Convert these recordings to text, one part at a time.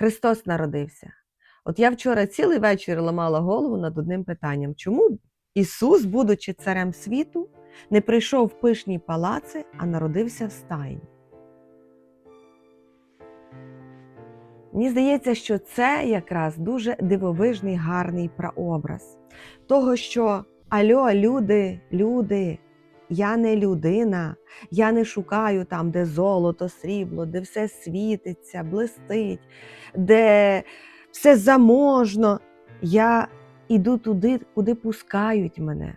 Христос народився. От я вчора цілий вечір ламала голову над одним питанням: чому Ісус, будучи царем світу, не прийшов в пишні палаци, а народився в стайні? Мені здається, що це якраз дуже дивовижний гарний прообраз того, що альо, люди, люди, я не людина, я не шукаю там, де золото, срібло, де все світиться, блистить, де все заможно. Я іду туди, куди пускають мене.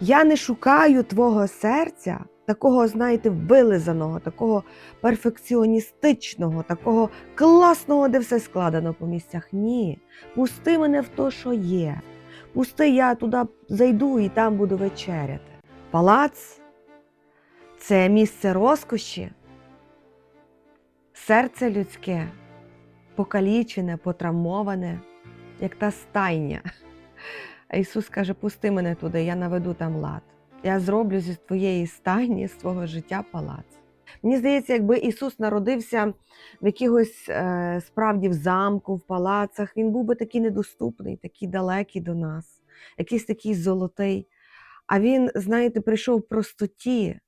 Я не шукаю твого серця, такого, знаєте, вилизаного, такого перфекціоністичного, такого класного, де все складено по місцях. Ні. Пусти мене в то, що є. Пусти, я туди зайду і там буду вечеряти. Палац це місце розкоші, серце людське, покалічене, потравмоване, як та стайня. А Ісус каже: пусти мене туди, я наведу там лад. Я зроблю зі твоєї стайні, з твого життя палац. Мені здається, якби Ісус народився в якихось е, справді в замку, в палацах, він був би такий недоступний, такий далекий до нас, якийсь такий золотий. А він, знаєте, прийшов в простоті.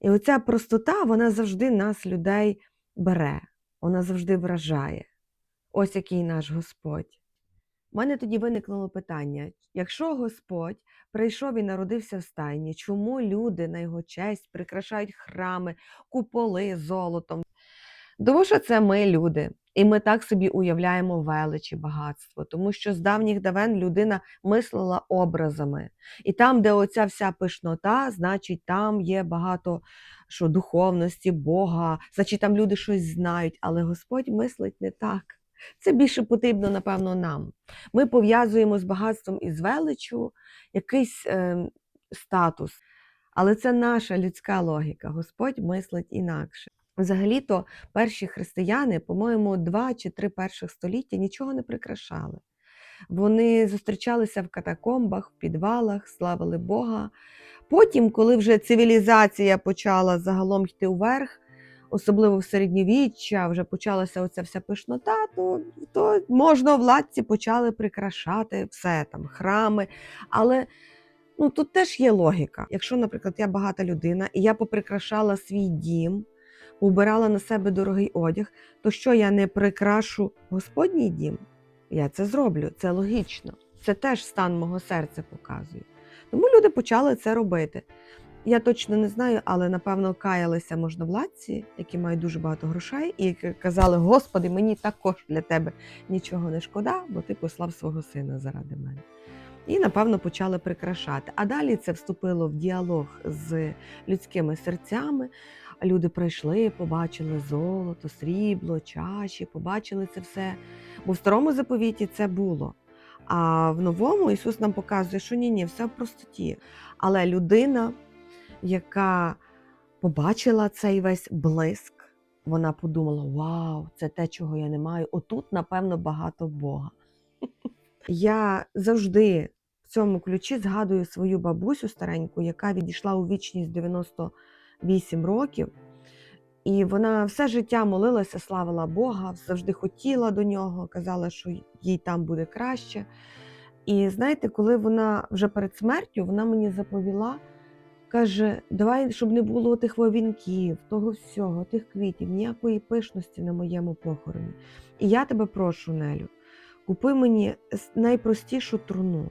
І оця простота, вона завжди нас, людей, бере, вона завжди вражає. Ось який наш Господь. У мене тоді виникло питання: якщо Господь прийшов і народився в стайні, чому люди на його честь прикрашають храми, куполи золотом? Тому що це ми люди, і ми так собі уявляємо величі, багатство, тому що з давніх давен людина мислила образами. І там, де оця вся пишнота, значить, там є багато що, духовності, Бога, значить, там люди щось знають, але Господь мислить не так. Це більше потрібно, напевно, нам. Ми пов'язуємо з багатством і з величчю якийсь е, статус. Але це наша людська логіка. Господь мислить інакше. Взагалі-то перші християни, по-моєму, два чи три перших століття нічого не прикрашали. Вони зустрічалися в катакомбах, в підвалах, славили Бога. Потім, коли вже цивілізація почала загалом йти вверх, особливо в середньовіччя, вже почалася оця вся пишнота, то, то можновладці почали прикрашати все там, храми. Але ну, тут теж є логіка. Якщо, наприклад, я багата людина і я поприкрашала свій дім, убирала на себе дорогий одяг, то що я не прикрашу Господній дім? Я це зроблю, це логічно. Це теж стан мого серця показує. Тому люди почали це робити. Я точно не знаю, але напевно каялися можновладці, які мають дуже багато грошей, і казали: Господи, мені також для тебе нічого не шкода, бо ти послав свого сина заради мене. І, напевно, почали прикрашати. А далі це вступило в діалог з людськими серцями. Люди прийшли, побачили золото, срібло, чаші, побачили це все. Бо в старому заповіті це було. А в новому Ісус нам показує, що ні, ні, все в простоті. Але людина, яка побачила цей весь блиск, вона подумала: Вау, це те, чого я не маю. Отут, напевно, багато Бога. Я завжди в цьому ключі згадую свою бабусю стареньку, яка відійшла у вічність 98 років. І вона все життя молилася, славила Бога, завжди хотіла до нього, казала, що їй там буде краще. І знаєте, коли вона вже перед смертю, вона мені заповіла, каже: давай, щоб не було тих вінків, того всього, тих квітів, ніякої пишності на моєму похороні. І я тебе прошу, Нелю, купи мені найпростішу труну,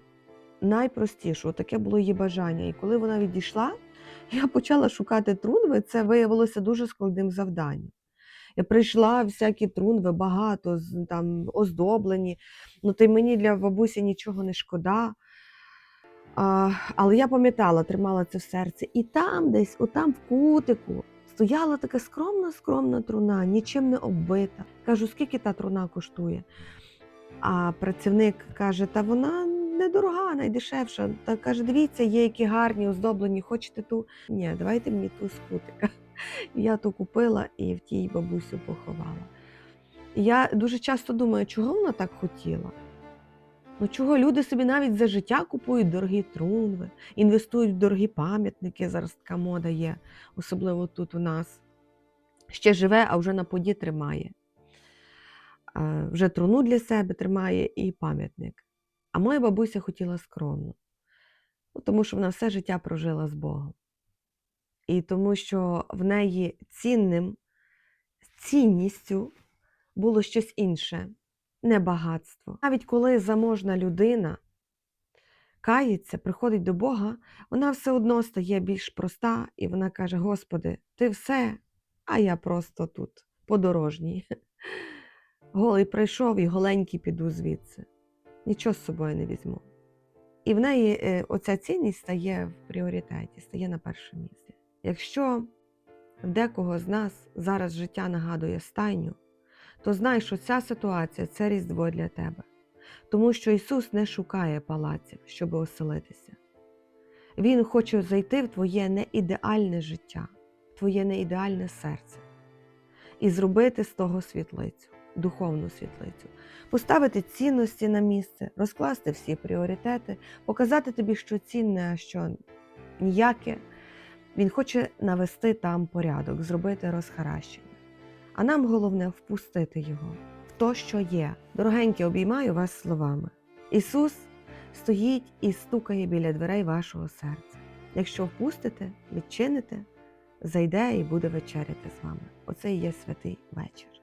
найпростішу, таке було її бажання. І коли вона відійшла, я почала шукати трунви, це виявилося дуже складним завданням. Я прийшла всякі трунви, багато, там, оздоблені, ну то й мені для бабусі нічого не шкода. А, Але я пам'ятала, тримала це в серці. І там десь, отам в кутику, стояла така скромна, скромна труна, нічим не оббита. Кажу, скільки та труна коштує? А працівник каже: та вона недорога, найдешевша. Та каже: дивіться, є які гарні, оздоблені, хочете ту? Ні, давайте мені ту з. Я ту купила і в тій бабусю поховала. Я дуже часто думаю, чого вона так хотіла? Ну чого люди собі навіть за життя купують дорогі трунви, інвестують в дорогі пам'ятники, зараз така мода є, особливо тут у нас. Ще живе, а вже на поді тримає. вже труну для себе тримає і пам'ятник. А моя бабуся хотіла скромно, ну, тому що вона все життя прожила з Богом. І тому що в неї цінним, цінністю було щось інше, не багатство. Навіть коли заможна людина кається, приходить до Бога, вона все одно стає більш проста, і вона каже: Господи, ти все, а я просто тут, подорожній. Голий прийшов і голенький піду звідси. Нічого з собою не візьму. І в неї е, оця цінність стає в пріоритеті, стає на першому місці. Якщо декого з нас зараз життя нагадує стайню, то знай, що ця ситуація це різдво для тебе. Тому що Ісус не шукає палаців, щоб оселитися. Він хоче зайти в твоє неідеальне життя, в твоє неідеальне серце і зробити з того світлицю, духовну світлицю, поставити цінності на місце, розкласти всі пріоритети, показати тобі, що цінне, а що ніяке. Він хоче навести там порядок, зробити розхаращення. А нам головне впустити його в то, що є. Дорогенькі, обіймаю вас словами. Ісус стоїть і стукає біля дверей вашого серця. Якщо впустите, відчините, зайде і буде вечеряти з вами. Оце і є святий вечір.